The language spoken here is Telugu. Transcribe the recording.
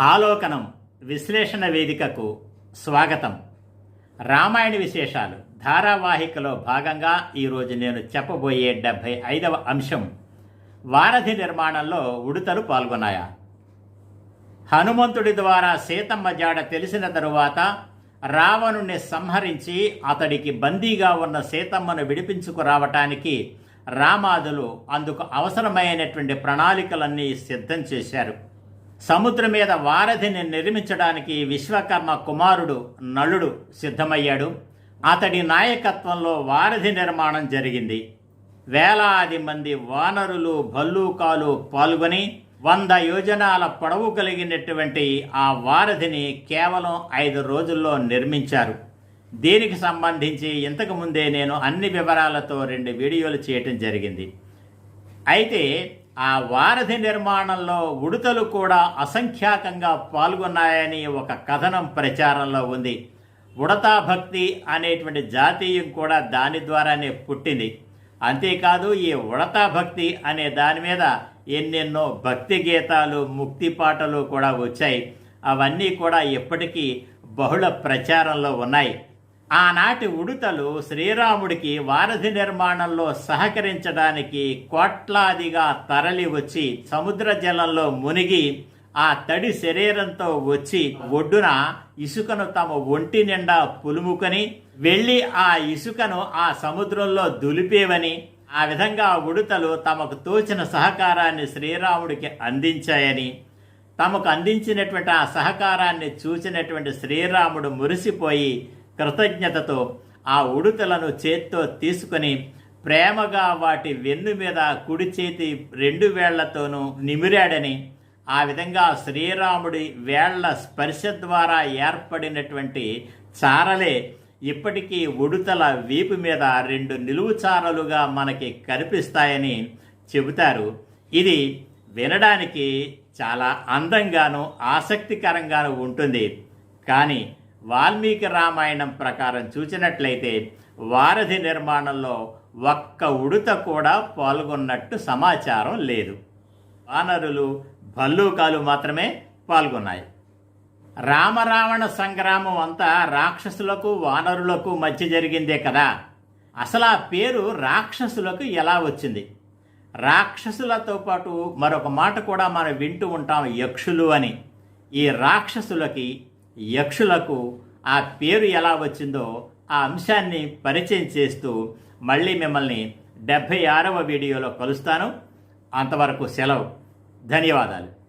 ఆలోకనం విశ్లేషణ వేదికకు స్వాగతం. రామాయణ విశేషాలు ధారావాహికలో భాగంగా ఈరోజు నేను చెప్పబోయే డెబ్భై ఐదవ అంశం వారధి నిర్మాణంలో ఉడుతలు పాల్గొన్నాయా? హనుమంతుడి ద్వారా సీతమ్మ జాడ తెలిసిన తరువాత రావణుణ్ణి సంహరించి అతడికి బందీగా ఉన్న సీతమ్మను విడిపించుకురావటానికి రామాదులు అందుకు అవసరమైనటువంటి ప్రణాళికలన్నీ సిద్ధం చేశారు. సముద్రం మీద వారధిని నిర్మించడానికి విశ్వకర్మ కుమారుడు నలుడు సిద్ధమయ్యాడు. అతడి నాయకత్వంలో వారధి నిర్మాణం జరిగింది. వేలాది మంది వానరులు భల్లూకాలు పాల్గొని వంద యోజనాల పొడవు కలిగినటువంటి ఆ వారధిని కేవలం ఐదు రోజుల్లో నిర్మించారు. దీనికి సంబంధించి ఇంతకు ముందే నేను అన్ని వివరాలతో రెండు వీడియోలు చేయటం జరిగింది. అయితే ఆ వారధి నిర్మాణంలో ఉడతలు కూడా అసంఖ్యాకంగా పాల్గొన్నాయని ఒక కథనం ప్రచారంలో ఉంది. ఉడతా భక్తి అనేటువంటి జాతీయం కూడా దాని ద్వారానే పుట్టింది. అంతేకాదు ఈ ఉడతా భక్తి అనే దాని మీద ఎన్నెన్నో భక్తి గీతాలు ముక్తి పాటలు కూడా వచ్చాయి. అవన్నీ కూడా ఇప్పటికీ బహుళ ప్రచారంలో ఉన్నాయి. ఆనాటి ఉడుతలు శ్రీరాముడికి వారధి నిర్మాణంలో సహకరించడానికి కోట్లాదిగా తరలి వచ్చి సముద్ర జలంలో మునిగి ఆ తడి శరీరంతో వచ్చి ఒడ్డున ఇసుకను తమ ఒంటి నిండా పులుముకొని వెళ్ళి ఆ ఇసుకను ఆ సముద్రంలో దులిపేవని ఆ విధంగా ఉడుతలు తమకు తోచిన సహకారాన్ని శ్రీరాముడికి అందించాయని తమకు అందించినటువంటి ఆ సహకారాన్ని చూసినటువంటి శ్రీరాముడు మురిసిపోయి కృతజ్ఞతతో ఆ ఉడుతలను చేత్తో తీసుకొని ప్రేమగా వాటి వెన్ను మీద కుడి చేతి రెండు వేళ్ళతోనూ నిమిరాడని ఆ విధంగా శ్రీరాముడి వేళ్ళ స్పర్శ ద్వారా ఏర్పడినటువంటి చారలే ఇప్పటికీ ఉడుతల వీపు మీద రెండు నిలువు చారలుగా మనకి కనిపిస్తాయని చెబుతారు. ఇది వినడానికి చాలా అందంగాను ఆసక్తికరంగాను ఉంటుంది. కానీ వాల్మీకి రామాయణం ప్రకారం చూచినట్లయితే వారధి నిర్మాణంలో ఒక్క ఉడుత కూడా పాల్గొన్నట్టు సమాచారం లేదు. వానరులు భల్లూకాలు మాత్రమే పాల్గొన్నాయి. రామరావణ సంగ్రామం అంతా రాక్షసులకు వానరులకు మధ్య జరిగిందే కదా. అసలు ఆ పేరు రాక్షసులకు ఎలా వచ్చింది? రాక్షసులతో పాటు మరొక మాట కూడా మనం వింటూ ఉంటాం యక్షులు అని. ఈ రాక్షసులకి యక్షులకు ఆ పేరు ఎలా వచ్చిందో ఆ అంశాన్ని పరిచయం చేస్తూ మళ్ళీ మిమ్మల్ని డెబ్భై ఆరవ వీడియోలో కలుస్తాను. అంతవరకు సెలవు. ధన్యవాదాలు.